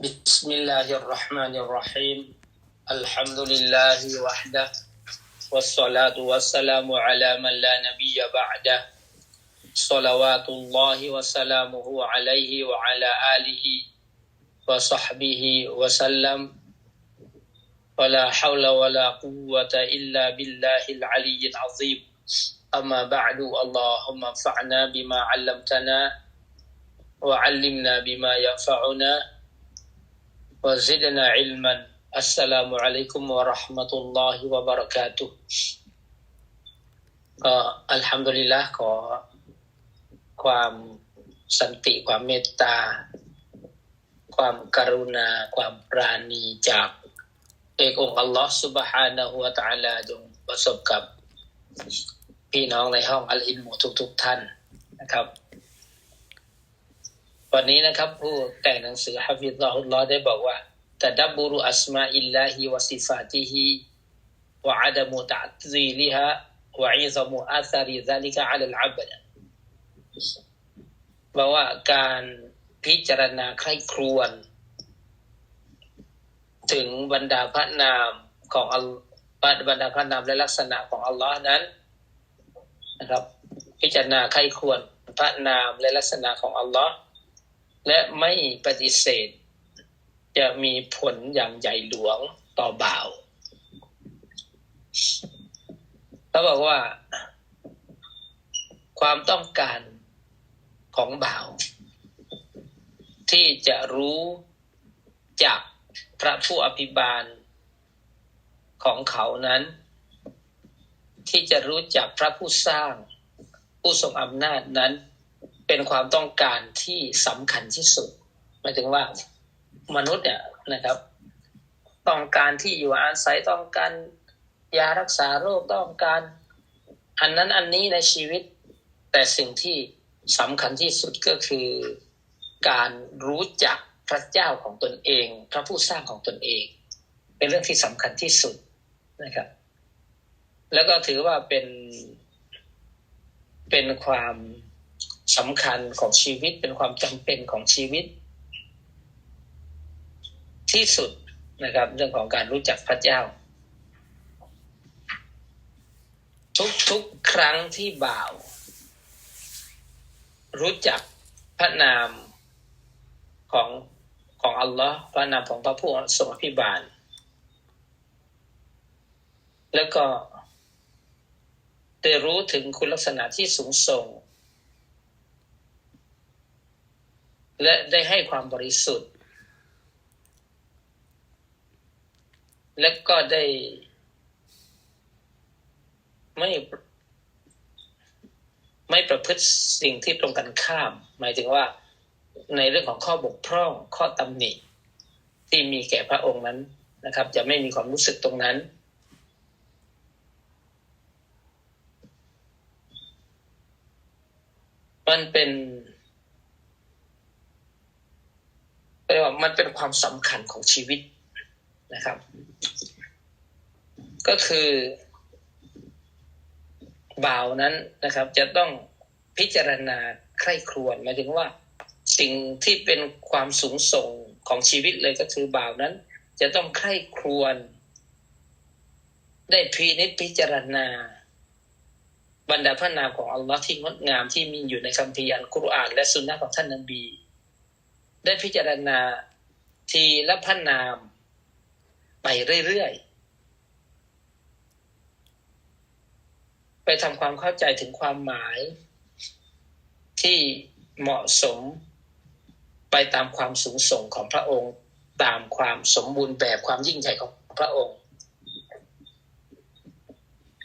بسم الله الرحمن الرحيم. الحمد لله وحده والصلاة والسلام على من لا نبي بعده. صلوات الله وسلامه عليه وعلى آله وصحبه وسلم. ولا حول ولا قوة إلا بالله العلي العظيم. أما بعد اللهم انفعنا بما علمتنا وعلمنا بما ينفعنا. وزدنا علما السلام عليكم ورحمة الله وبركاته ก็อัลฮัมดุลิลละขอความสันติความเมตตา ความกรุณา ความปราณีจากเอกองค์อัลลอฮ์ سبحانه และ تعالى จงประสบกับพี่น้องในห้องอัลอินมูทุกๆทท่านนะครับ วันนี้นะครับ ผู้แต่งหนังสือฮะฟิซอฮุลลอได้บอกว่าตะดับบุรุอัสมาอิลลาฮิวะซิฟาติฮิวะอะดมุตะซีลิฮะวะอิซามุอาซาริซาลิกะอะลัลอับดบอกว่าการพิจารณาใคร่ครวญถึงบรรดาพระนามของอัลบรรดาพระนามและลักษณะของอัลลอฮ์นั้นนะครับ พิจารณาใคร่ครวญพระนามและลักษณะของอัลลอฮ์ และไม่ปฏิเสธ จะมีผลอย่างใหญ่หลวงต่อบ่าวเขาบอกว่า ความต้องการของบ่าว ที่จะรู้จากพระผู้อภิบาลของเขานั้น ที่จะรู้จักพระผู้สร้าง ผู้ทรงอำนาจนั้น เป็นความต้องการที่สำคัญที่สุดหมายถึงว่ามนุษย์เนี่ยนะครับ ต้องการที่อยู่อาศัยต้องการยารักษาโรคต้องการ อันนั้นอันนี้ในชีวิต แต่สิ่งที่สำคัญที่สุดก็คือการรู้จักพระเจ้าของตนเอง พระผู้สร้างของตนเอง เป็นเรื่องที่สำคัญที่สุดนะครับ แล้วก็ถือว่าเป็นเป็นความ สำคัญของชีวิตเป็นความจำเป็นของชีวิต ที่สุดนะครับ เรื่องของการรู้จักพระเจ้า ทุกทุกครั้งที่บ่าว รู้จักพระนามของของอัลลอฮ์พระนามของพระผู้ทรงอภิบาล แล้วก็ได้รู้ถึงคุณลักษณะที่สูงส่ง และได้ให้ความบริสุทธิ์ และก็ได้ไม่ไม่ประพฤติสิ่งที่ตรงกันข้าม หมายถึงว่าในเรื่องของข้อบกพร่องข้อตำหนิที่มีแก่พระองค์นั้นนะครับ จะไม่มีความรู้สึกตรงนั้น มันเป็น เรียกว่ามันเป็นความสำคัญของชีวิตนะครับ ก็คือบ่าวนั้นนะครับ จะต้องพิจารณาใคร่ครวญหมายถึงว่าสิ่งที่เป็นความสูงส่งของชีวิตเลยก็คือบ่าวนั้น จะต้องใคร่ครวญได้พินิจพิจารณา บรรดาพระนามของอัลลอฮ์ที่งดงามที่มีอยู่ในคัมภีร์อัลกุรอาน และสุนนะของท่านนบี ได้พิจารณาทีละพระนาม ไปเรื่อยๆ ไปทำความเข้าใจถึงความหมายที่เหมาะสมไปตามความสูงส่งของพระองค์ตามความสมบูรณ์แบบความยิ่งใหญ่ของพระองค์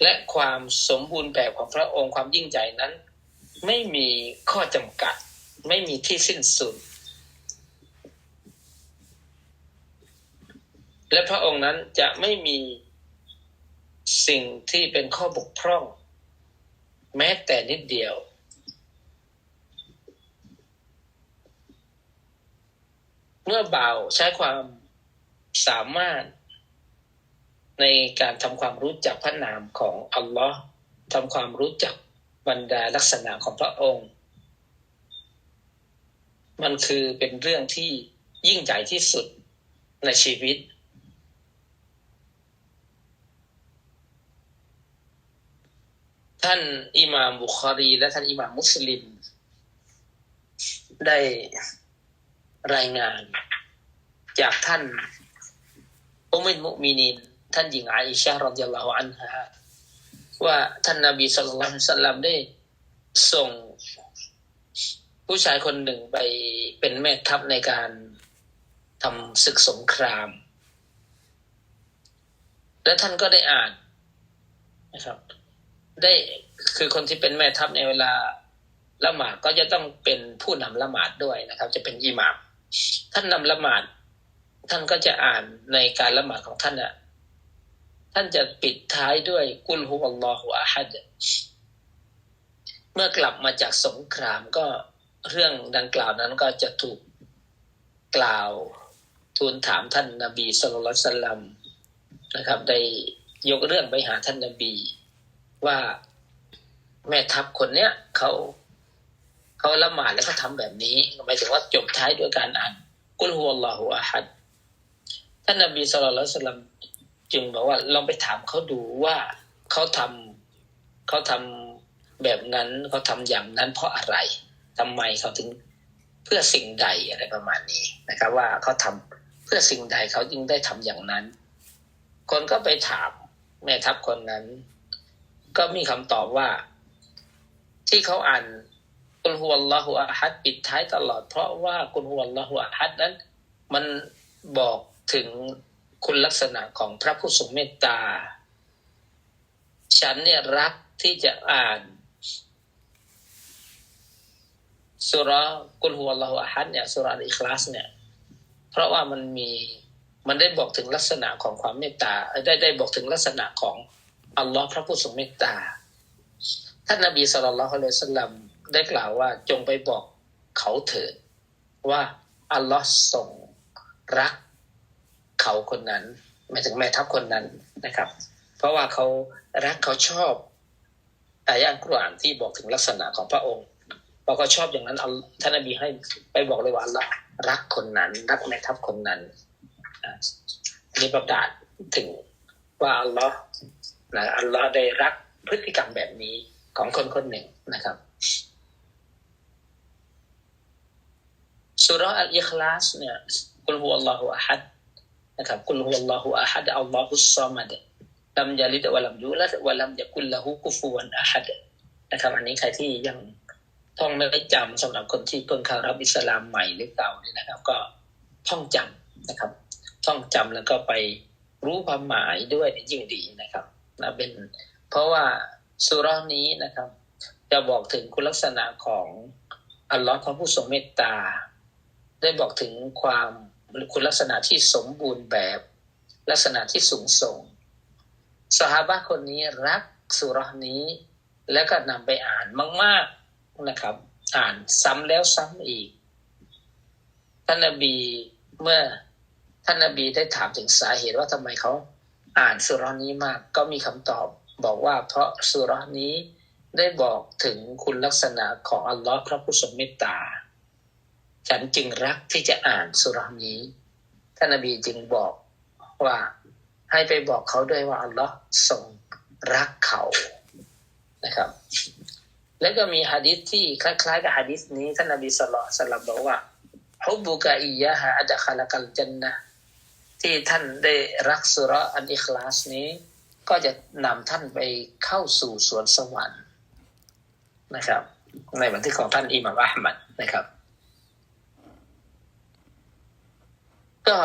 และความสมบูรณ์แบบของพระองค์ความยิ่งใหญ่นั้น ไม่มีข้อจำกัด ไม่มีที่สิ้นสุด และพระองค์นั้นจะไม่มีสิ่งที่เป็นข้อบกพร่อง แม้แต่นิดเดียว เมื่อบ่าวใช้ความสามารถในการทำความรู้จักพระนามของอัลลอฮ์ทำความรู้จักบรรดาลักษณะของพระองค์ มันคือเป็นเรื่องที่ยิ่งใหญ่ที่สุดในชีวิต ท่านอิหม่ามบุคารี และท่านอิหม่ามมุสลิม ได้รายงาน จากท่านอุมินมุมินิน ท่านหญิงอาอิชารัดิยัลลอฮุอันฮาว่าท่านนาบีสุลต่านสัลลัมได้ส่งผู้ชายคนหนึ่งไปเป็นแม่ทัพในการทำศึกสงคราม และท่านก็ได้อ่านนะครับ ได้คือคนที่เป็นแม่ทัพในเวลาละหมาดก็จะต้องเป็นผู้นำละหมาดด้วยนะครับ จะเป็นอิหมามท่านนำละหมาด ท่านก็จะอ่านในการละหมาดของท่านอะท่านจะปิดท้ายด้วยกุลฮุวัลลอฮุอะฮัดเมื่อกลับมาจากสงครามก็เรื่องดังกล่าวนั้นก็จะถูกกล่าวทูลถามท่านนาบีสุลต่านสัลลัมนะครับ ได้ยกเรื่องไปหาท่านนาบี ว่าแม่ทัพคนเนี้ยเขาเขาละหมาดแล้วก็ทำแบบนี้หมายถึงว่าจบท้ายด้วยการอ่านกุลฮุวัลลอฮุอะฮัดท่านนบีสุลต่านสัลลัมจึงบอกว่าลองไปถามเขาดูว่าเขาทำเขาทำแบบนั้นเขาทำอย่างนั้นเพราะอะไรทำไมเขาถึงเพื่อสิ่งใดอะไรประมาณนี้นะครับ ว่าเขาทำเพื่อสิ่งใดเขาจึงได้ทำอย่างนั้น คนก็ไปถามแม่ทัพคนนั้น ก็มีคำตอบว่า ที่เขาอ่านกุลฮุวัลลอฮุอะฮัดปิดท้ายตลอด เพราะว่ากุลฮุวัลลอฮุอะฮัดนั้น มันบอกถึงคุณลักษณะของพระผู้ทรงเมตตา ฉันเนี่ยรักที่จะอ่านสุรกุลฮุวัลลอฮุอะฮัดเนี่ยสุรอัลอิคลาสเนี่ย เพราะว่ามันมีมันได้บอกถึงลักษณะของความเมตตา ได้ได้บอกถึงลักษณะของ อัลลอฮ์พระผู้ทรงเมตตา ท่านนบีสุลต่านละฮ์อะลัยสลามได้กล่าวว่าจงไปบอกเขาเถิดว่าอัลลอฮ์ทรงรักเขาคนนั้นหมายถึงแม่ทัพคนนั้นนะครับ เพราะว่าเขารักเขาชอบอายะอัลกุรอานที่บอกถึงลักษณะของพระองค์พอเขาชอบอย่างนั้นท่านนบีให้ไปบอกเลยว่าอัลลอฮ์รักคนนั้น รักแม่ทัพคนนั้นนี่ประกาศถึงว่าอัลลอฮ์ นะอัลลอฮ์ได้รักพฤติกรรมแบบนี้ของคนคนหนึ่งนะครับสุรอัลอิคลาสเนี่ยกุลฮุวัลลอฮุอะฮัดนะครับกุลฮุวัลลอฮุอะฮัดอัลลอฮุสซามัดลัมยาลิดวะลัมยูลัดวะลัมยะกุลละหูกุฟวนอะฮัดนะครับ อันนี้ใครที่ยังท่องไม่ได้จำสำหรับคนที่เพิ่งเข้ารับอิสลามใหม่หรือเก่าเนี่ยนะครับ ก็ท่องจำนะครับ ท่องจำแล้วก็ไปรู้ความหมายด้วยยิ่งดีนะครับ นะเป็นเพราะว่าสุรานี้นะครับ จะบอกถึงคุณลักษณะของอัลลอฮ์พระผู้ทรงเมตตา ได้บอกถึงความคุณลักษณะที่สมบูรณ์แบบ ลักษณะที่สูงส่งสหายคนนี้รักสุรานี้ แล้วก็นำไปอ่านมากๆนะครับ อ่านซ้ำแล้วซ้ำอีกท่านนบีเมื่อท่านนบีได้ถามถึงสาเหตุว่าทำไมเขา อ่านสุรานี้มากก็มีคำตอบ บอกว่าเพราะสุรานี้ได้บอกถึงคุณลักษณะของอัลลอฮ์พระผู้ทรงเมตตา ฉันจึงรักที่จะอ่านสุรานี้ ท่านนบีจึงบอกว่าให้ไปบอกเขาด้วยว่าอัลลอฮ์ทรงรักเขานะครับ แล้วก็มีฮะดิษที่คล้ายๆกับฮะดิษนี้ท่านนบีสุลต่านบอกว่าฮุบุกะอียะฮะอัดคาลกัลจันนะ ที่ท่านได้รักสุรอันอิคลาสนี้ ก็จะนำท่านไปเข้าสู่สวนสวรรค์นะครับ ในบันทึกของท่านอิหม่ามอัลมัดนะครับ ก็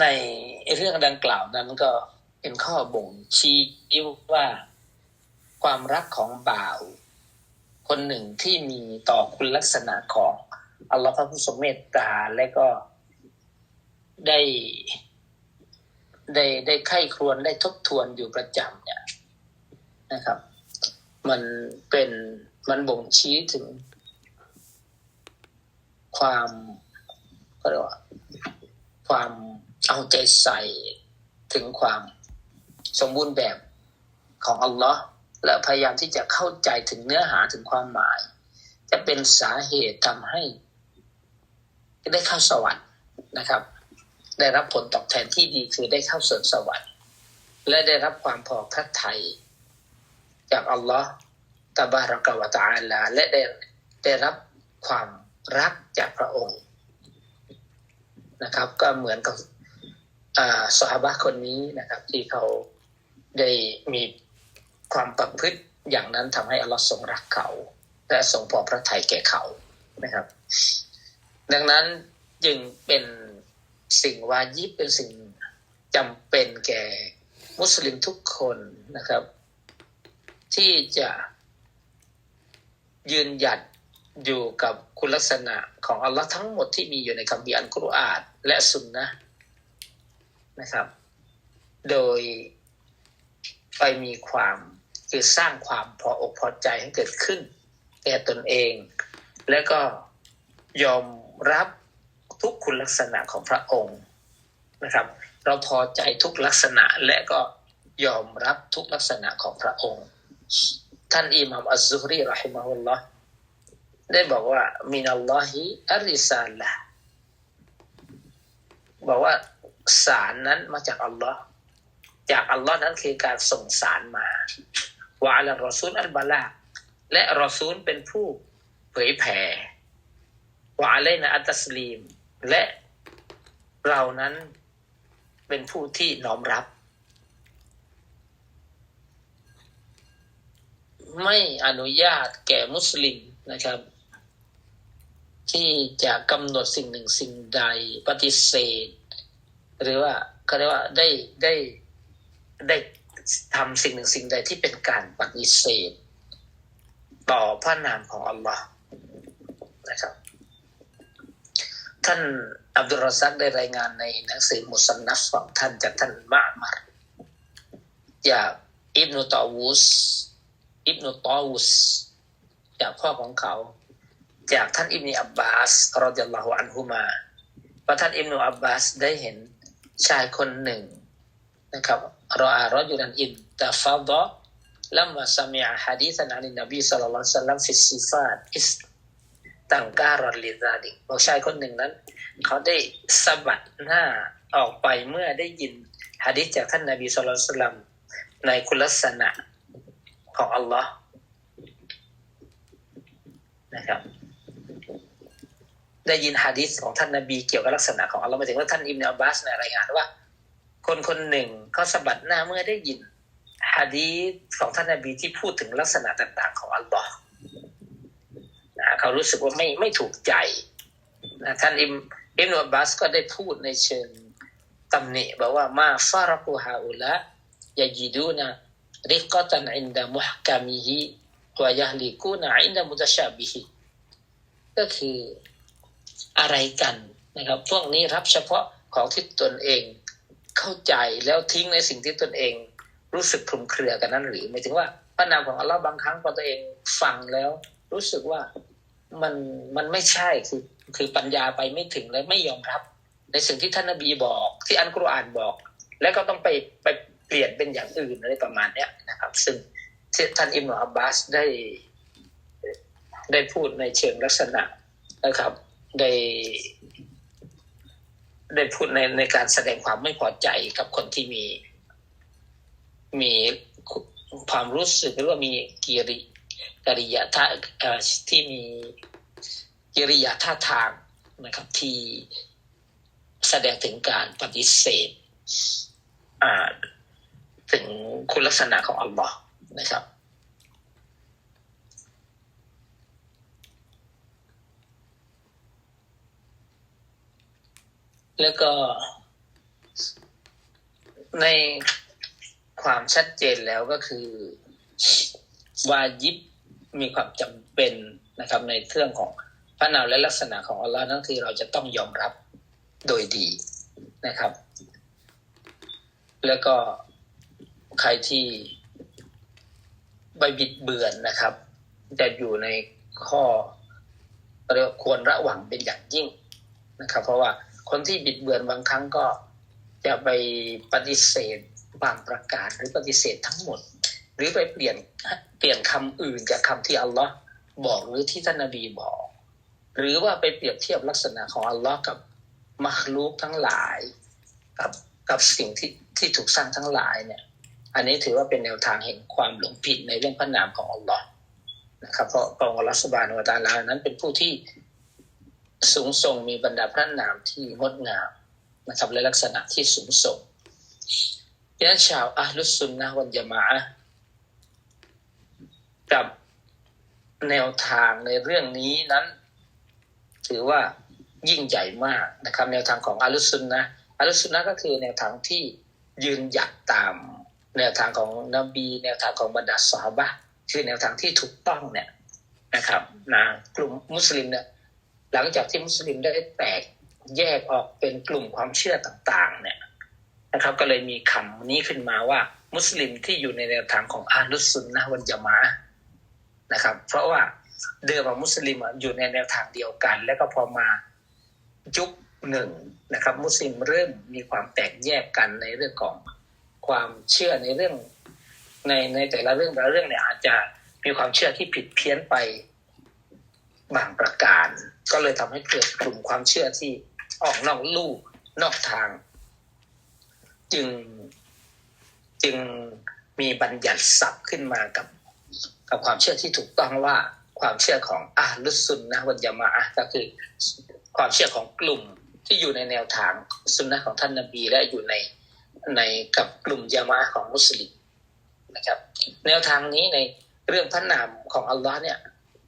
ในเรื่องดังกล่าวนั้นก็เป็นข้อบ่งชี้ว่าความรักของบ่าว คนหนึ่งที่มีต่อคุณลักษณะของอัลลอฮฺพระผู้ทรงเมตตาและก็ ได้ได้ได้ไข้ครวนได้ทบทวนอยู่ประจำเนี่ยนะครับ มันเป็นมันบ่งชี้ถึงความก็เรียกว่าความเอาใจใส่ถึงความสมบูรณ์แบบของอัลลอฮ์และพยายามที่จะเข้าใจถึงเนื้อหาถึงความหมาย จะเป็นสาเหตุทำให้ ได้เข้าสวรรค์นะครับ ได้รับผลตอบแทนที่ดีคือได้เข้าสวนสวรรค์ และได้รับความพอพระทัยจากอัลลอฮ์ตะบารากวตะอาลาและได้ได้รับความรักจากพระองค์นะครับ ก็เหมือนกับอ่าสหบะคนนี้นะครับ ที่เขาได้มีความประพฤติอย่างนั้นทำให้อัลลอฮ์ทรงรักเขา และทรงพอพระทัยแก่เขานะครับ ดังนั้นจึงเป็น สิ่งวาญิบเป็นสิ่งจำเป็นแก่มุสลิมทุกคนนะครับ ที่จะยืนหยัดอยู่กับคุณลักษณะของอัลลอฮ์ทั้งหมดที่มีอยู่ในคัมภีร์อัลกุรอานและสุนนะนะครับ โดยไปมีความคือสร้างความพออกพอใจให้เกิดขึ้น แก่ตนเอง และก็ยอมรับ ทุกคุณลักษณะของพระองค์นะครับ เราพอใจทุกลักษณะและก็ยอมรับทุกลักษณะของพระองค์ ท่านอิหม่ามอัซซุฮรีรอฮิมะฮุลลอฮ์ได้บอกว่ามินัลลอฮิอัริซาละบอกว่าสารนั้นมาจากอัลลอฮ์จากอัลลอฮ์นั้นคือการส่งสารมาวะอัลรอซูลอัลบาลาและรอซูลเป็นผู้เผยแผ่วะอะลัยนะอัตตัสลีม และเรานั้นเป็นผู้ที่น้อมรับ ไม่อนุญาตแก่มุสลิมนะครับ ที่จะกำหนดสิ่งหนึ่งสิ่งใดปฏิเสธ หรือว่าเขาเรียกว่าได้ได้ได้ทำสิ่งหนึ่งสิ่งใดที่เป็นการปฏิเสธ ต่อพระนามของอัลลอฮ์นะครับ ท่านอับดุลรอซักได้รายงานในหนังสือมุสนัฟของท่านจากท่านมะมัรจากอิบนุตอวุสอิบนุตอวุสจากพ่อของเขา จากท่านอิบนีอับบาสรอดิยัลลอฮุอันฮุมาว่าท่านอิบนุอับบาสได้เห็นชายคนหนึ่งนะครับรออารอจุลันอินตาฟาดะลัมมาสมิอาฮะดีษอันนบีสัลลัลลอฮุอะลัยฮิวะซัลลัมฟิสซิฟาตอิส ตังการอลิซาดิบอกชายคนหนึ่งนั้น เขาได้สะบัดหน้าออกไปเมื่อได้ยินฮะดีษจากท่านนบีสุลต่านสลัมในคุณลักษณะของอัลลอฮ์นะครับได้ยินฮะดีษของท่านนบีเกี่ยวกับลักษณะของอัลลอฮ์หมายถึงว่าท่านอิมนาอับบาสในรายงานว่า คนคนหนึ่งเขาสะบัดหน้าเมื่อได้ยินฮะดีษของท่านนบีที่พูดถึงลักษณะต่าง ๆ ของอัลลอฮ์ เขารู้สึกว่าไม่ไม่ถูกใจนะท่านอิมอิมนุอัสก็ได้พูดในเชิงตำหนิบอกว่ามาฟารักูฮาอุละยาจิดูนะริกตันอินดามุฮกามิฮิวายาลิกูนะอินดามุตชาบิฮิก็คืออะไรกันนะครับ พวกนี้รับเฉพาะของที่ตนเองเข้าใจแล้วทิ้งในสิ่งที่ตนเองรู้สึกคลุมเครือกันนั้นหรือหมายถึงว่าพระนามของอัลลอฮ์บางครั้งพอตัวเองฟังแล้ว รู้สึกว่า มันมันไม่ใช่คือคือปัญญาไปไม่ถึงและไม่ยอมรับ ในสิ่งที่ท่านนบีบอก ที่อันกุรอานบอก แล้วก็ต้องไปไปเปลี่ยนเป็นอย่างอื่นอะไรประมาณเนี้ยนะครับ ซึ่งท่านอิมนุอับบาสได้ ได้พูดในเชิงลักษณะนะครับ ได้ได้พูดในในการแสดงความไม่พอใจกับคนที่มี มีความรู้สึกหรือว่ามีกิริ กิริยาท่าที่มีกิริยาท่าทางนะครับ ที่แสดงถึงการปฏิเสธถึงคุณลักษณะของอัลลอฮ์นะครับแล้วก็ในความชัดเจนแล้วก็คือ วายิบ มีความจำเป็นนะครับในเรื่องของพระนามและลักษณะของอัลลอฮ์นั่นคือเราจะต้องยอมรับโดยดีนะครับ แล้วก็ใครที่ใบบิดเบือนนะครับ จะอยู่ในข้อเรียกควรระวังเป็นอย่างยิ่งนะครับ เพราะว่าคนที่บิดเบือนบางครั้งก็จะไปปฏิเสธบางประการหรือปฏิเสธทั้งหมด หรือไปเปลี่ยนเปลี่ยนคำอื่นจากคำที่อัลลอฮ์บอกหรือที่ท่านนบีบอก หรือว่าไปเปรียบเทียบลักษณะของอัลลอฮ์กับมัคลูกทั้งหลายกับกับสิ่งที่ที่ถูกสร้างทั้งหลายเนี่ย อันนี้ถือว่าเป็นแนวทางแห่งความหลงผิดในเรื่องพระนามของอัลลอฮ์นะครับเพราะพระองค์อัสบานุวตาลานั้นเป็นผู้ที่สูงส่งมีบรรดาพระนามที่งดงามนะครับและลักษณะที่สูงส่งดังนั้นชาวอัลลุสซุนนะวันยะมาะ กับแนวทางในเรื่องนี้นั้น ถือว่ายิ่งใหญ่มากนะครับ แนวทางของอัลลุสซุนนะอัลลุสซุนนะก็คือแนวทางที่ยืนหยัดตาม แนวทางของนบี แนวทางของบรรดาสหบะคือแนวทางที่ถูกต้องเนี่ยนะครับนะกลุ่มมุสลิมเนี่ยหลังจากที่มุสลิมได้แตกแยกออกเป็นกลุ่มความเชื่อต่างๆ เนี่ยนะครับ ก็เลยมีคำนี้ขึ้นมาว่า มุสลิมที่อยู่ในแนวทางของอาลุสซุนนะวันจามะอะห์ นะครับ เพราะว่าเดิมอะมุสลิมอยู่ในแนวทางเดียวกัน แล้วก็พอมายุคหนึ่งนะครับ มุสลิมเริ่มมีความแตกแยกกันในเรื่องของความเชื่อในเรื่องในในแต่ละเรื่องแต่ละเรื่องเนี่ยอาจจะมีความเชื่อที่ผิดเพี้ยนไปบางประการ ก็เลยทำให้เกิดกลุ่มความเชื่อที่ออกนอกลู่นอกทาง จึงจึงมีบัญญัติศัพท์ขึ้นมากับ กับความเชื่อที่ถูกต้องว่าความเชื่อของอาลุสซุนนะวันยามะก็คือความเชื่อของกลุ่มที่อยู่ในแนวทางซุนนะของท่านนบีและอยู่ในในกับกลุ่มยามะของมุสลิมนะครับแนวทางนี้ในเรื่องพระนามของอัลลอฮ์เนี่ย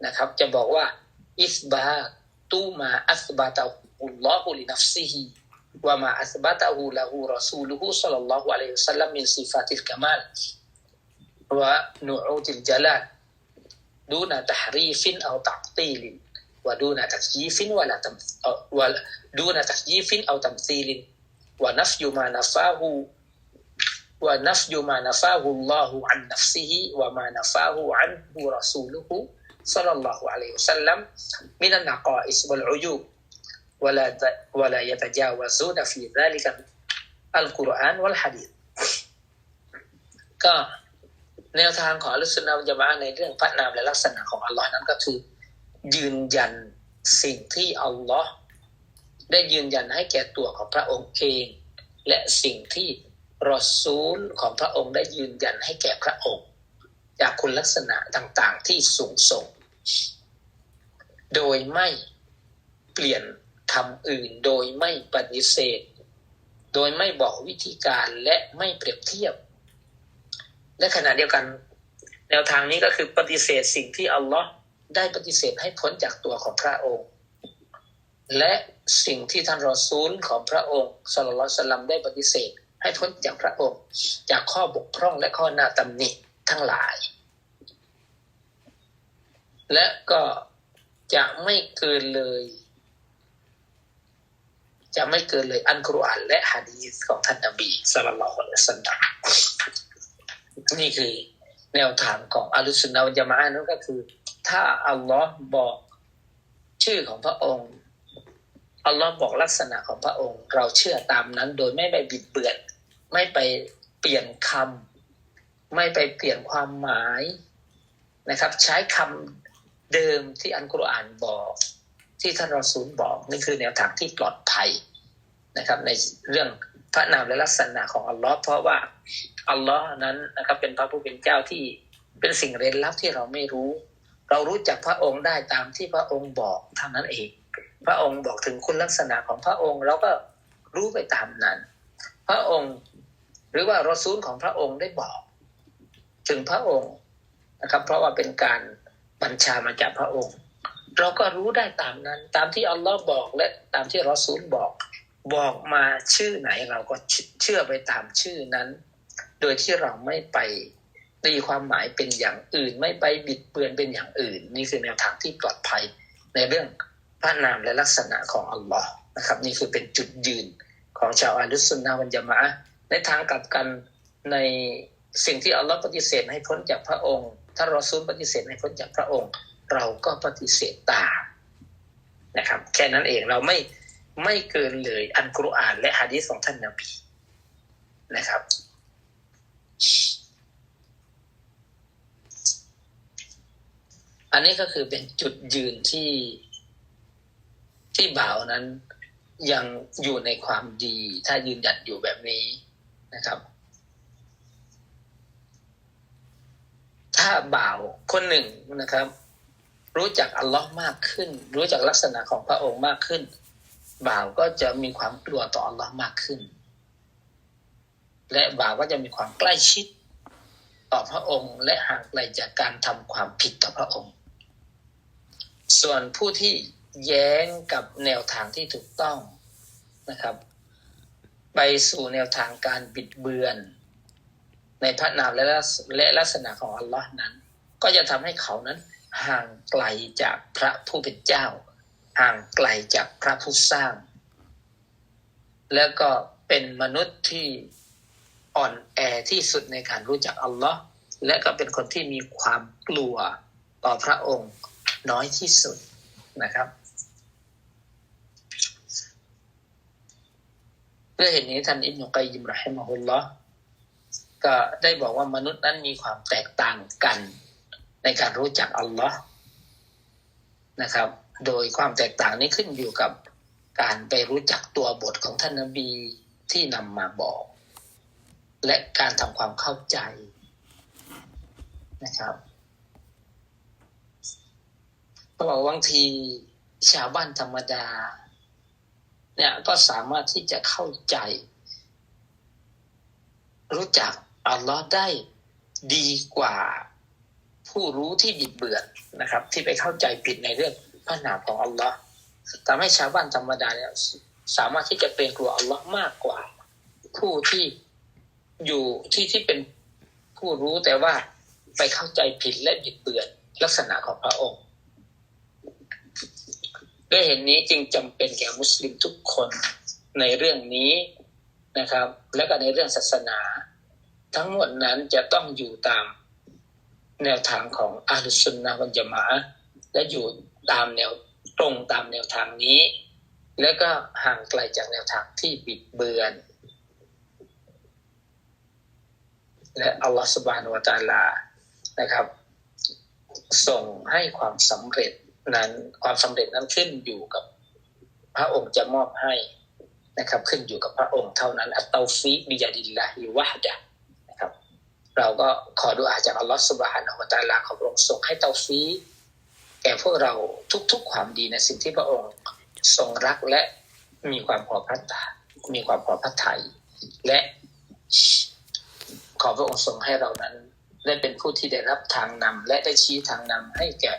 นะครับ จะบอกว่าอิสบาตูมาอัสบาตะอุลลอฮุลินัฟซิฮิวะมาอัสบาตะฮูละฮูรอซูลุฮูศ็อลลัลลอฮุอะลัยฮิวะซัลลัมมินซิฟาติลกะมาล ونعوت الجلال دون تحريف أو تعطيل ودون تكييف ولا دون تكييف أو تمثيل. ونفي ما نفاه ونفي ما نفاه الله عن نفسه وما نفاه عنه رسوله صلى الله عليه وسلم من النقائص والعيوب. ولا ولا يتجاوزون في ذلك القرآن والحديث. ก็ แนวทางของอัลสุนนะจะมาในเรื่องพระนามและลักษณะของอัลลอฮ์นั้นก็คือ ยืนยันสิ่งที่อัลลอฮ์ได้ยืนยันให้แก่ตัวของพระองค์เอง และสิ่งที่รอซูลของพระองค์ได้ยืนยันให้แก่พระองค์ จากคุณลักษณะต่างๆที่สูงส่ง โดยไม่เปลี่ยนคำอื่น โดยไม่ปฏิเสธ โดยไม่บอกวิธีการและไม่เปรียบเทียบ และขณะเดียวกัน แนวทางนี้ก็คือปฏิเสธสิ่งที่อัลลอฮ์ได้ปฏิเสธให้พ้นจากตัวของพระองค์ และสิ่งที่ท่านรอซูลของพระองค์สลลัลสลัมได้ปฏิเสธ ให้พ้นจากพระองค์ จากข้อบกพร่องและข้อหน้าตำหนิทั้งหลาย และก็จะไม่เกินเลย จะไม่เกินเลยอันกุรอานและฮะดีษของท่านนบีสัลลัลลอฮุอะลัยฮิวะสัลลัม นี่คือแนวทางของอัลลุสซุนนะวัลญะมาอะนั่นก็คือ ถ้าอัลลอฮ์บอกชื่อของพระองค์อัลลอฮ์บอกลักษณะของพระองค์ เราเชื่อตามนั้น โดยไม่ไปบิดเบือนไม่ไปเปลี่ยนคำไม่ไปเปลี่ยนความหมายนะครับ ใช้คำเดิมที่อันกุรอานบอก ที่ท่านรอซูลบอกนี่คือแนวทางที่ปลอดภัยนะครับ ในเรื่อง พระนามและลักษณะของอัลลอฮ์เพราะว่าอัลลอฮ์นั้นนะครับ เป็นพระผู้เป็นเจ้าที่เป็นสิ่งเร้นลับที่เราไม่รู้ เรารู้จักพระองค์ได้ตามที่พระองค์บอกเท่านั้นเอง พระองค์บอกถึงคุณลักษณะของพระองค์เราก็รู้ไปตามนั้น พระองค์หรือว่ารอซูลของพระองค์ได้บอก ถึงพระองค์นะครับ เพราะว่าเป็นการบัญชามาจากพระองค์ เราก็รู้ได้ตามนั้น ตามที่อัลลอฮ์บอกและตามที่รอซูลบอก บอกมาชื่อไหนเราก็เชื่อไปตามชื่อนั้น โดยที่เราไม่ไปตีความหมายเป็นอย่างอื่น ไม่ไปบิดเบือนเป็นอย่างอื่น นี่คือแนวทางที่ปลอดภัยในเรื่องพระนามและลักษณะของอัลลอฮ์นะครับ นี่คือเป็นจุดยืนของชาวอาลุสุนนะวันยามะในทางกลับกันในสิ่งที่อัลลอฮ์ปฏิเสธให้พ้นจากพระองค์ ถ้ารอซูลปฏิเสธให้พ้นจากพระองค์ เราก็ปฏิเสธตามนะครับ แค่นั้นเองเราไม่ ไม่เกินเลยอันกุรอานและฮะดีษของท่านนบีนะครับ อันนี้ก็คือเป็นจุดยืนที่ที่บ่าวนั้นยังอยู่ในความดี ถ้ายืนหยัดอยู่แบบนี้นะครับ ถ้าบ่าวคนหนึ่งนะครับ รู้จักอัลลอฮ์มากขึ้น รู้จักลักษณะของพระองค์มากขึ้น บ่าวก็จะมีความกลัวต่ออัลลอฮ์มากขึ้น และบ่าวก็จะมีความใกล้ชิดต่อพระองค์ และห่างไกลจากการทำความผิดต่อพระองค์ ส่วนผู้ที่แย้งกับแนวทางที่ถูกต้องนะครับ ไปสู่แนวทางการบิดเบือน ในพระนามและและลักษณะของอัลลอฮ์นั้น ก็จะทำให้เขานั้นห่างไกลจากพระผู้เป็นเจ้า ห่างไกลจากพระผู้สร้าง แล้วก็เป็นมนุษย์ที่อ่อนแอที่สุดในการรู้จักอัลลอฮ์และก็เป็นคนที่มีความกลัวต่อพระองค์น้อยที่สุดนะครับด้วยเหตุนี้ท่านอิบนุกัยยิมรอฮิมะฮุลลอฮ์ก็ได้บอกว่ามนุษย์นั้นมีความแตกต่างกันในการรู้จักอัลลอฮ์นะครับ โดยความแตกต่างนี้ขึ้นอยู่กับการไปรู้จักตัวบทของท่านนบีที่นำมาบอก และการทำความเข้าใจนะครับเขาบอกว่าบางทีชาวบ้านธรรมดา เนี่ยก็สามารถที่จะเข้าใจ รู้จักอัลลอฮ์ได้ดีกว่าผู้รู้ที่บิดเบือนนะครับ ที่ไปเข้าใจผิดในเรื่อง ระนามของอัลลอฮ์ทำให้ชาวบ้านธรรมดาเนี่ยสามารถที่จะเป็นกลัวอัลลอฮ์มากกว่า ผู้ที่อยู่ที่ที่เป็นผู้รู้แต่ว่าไปเข้าใจผิดและบิดเบือนลักษณะของพระองค์ด้วยเหตุนนี้จึงจำเป็นแก่มุสลิมทุกคนในเรื่องนี้นะครับ และก็ในเรื่องศาสนา ทั้งหมดนั้นจะต้องอยู่ตามแนวทางของอาลุสุนนะวันจมะห์และอยู่ ตามแนวตรงตามแนวทางนี้ และก็ห่างไกลจากแนวทางที่บิดเบือน และอัลลอฮฺสุบานวะตาลานะครับ ส่งให้ความสำเร็จนั้นความสำเร็จนั้นขึ้นอยู่กับพระองค์จะมอบให้นะครับ ขึ้นอยู่กับพระองค์เท่านั้น อัตตาฟิบิยาดิลลาฮิวะดะนะครับเราก็ขอดุอาจากอัลลอฮฺสุบฮานะฮูวะตาลาขอพระองค์ส่งให้เตาฟี แก่พวกเราทุกๆความดีในสิ่งที่พระองค์ทรงรักและมีความพอพระทัยมีความพอพระทัยและขอพระองค์ทรงให้เรานั้น ได้เป็นผู้ที่ได้รับทางนำและได้ชี้ทางนำให้แก่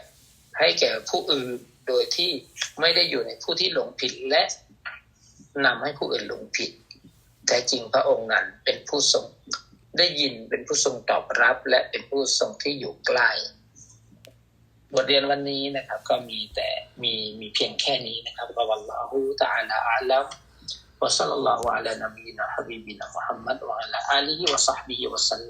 ให้แก่ผู้อื่นโดยที่ไม่ได้อยู่ในผู้ที่หลงผิดและนำให้ผู้อื่นหลงผิด แต่จริงพระองค์นั้นเป็นผู้ทรงได้ยินเป็นผู้ทรงตอบรับ และเป็นผู้ทรงที่อยู่ใกล้ บทเรียนวันนี้นะครับ ก็มีแต่มีมีเพียงแค่นี้นะครับวัลลอฮุตะอาลาอาลัม وصلى الله على نبينا حبيبنا محمد وعلى آله وصحبه وسلم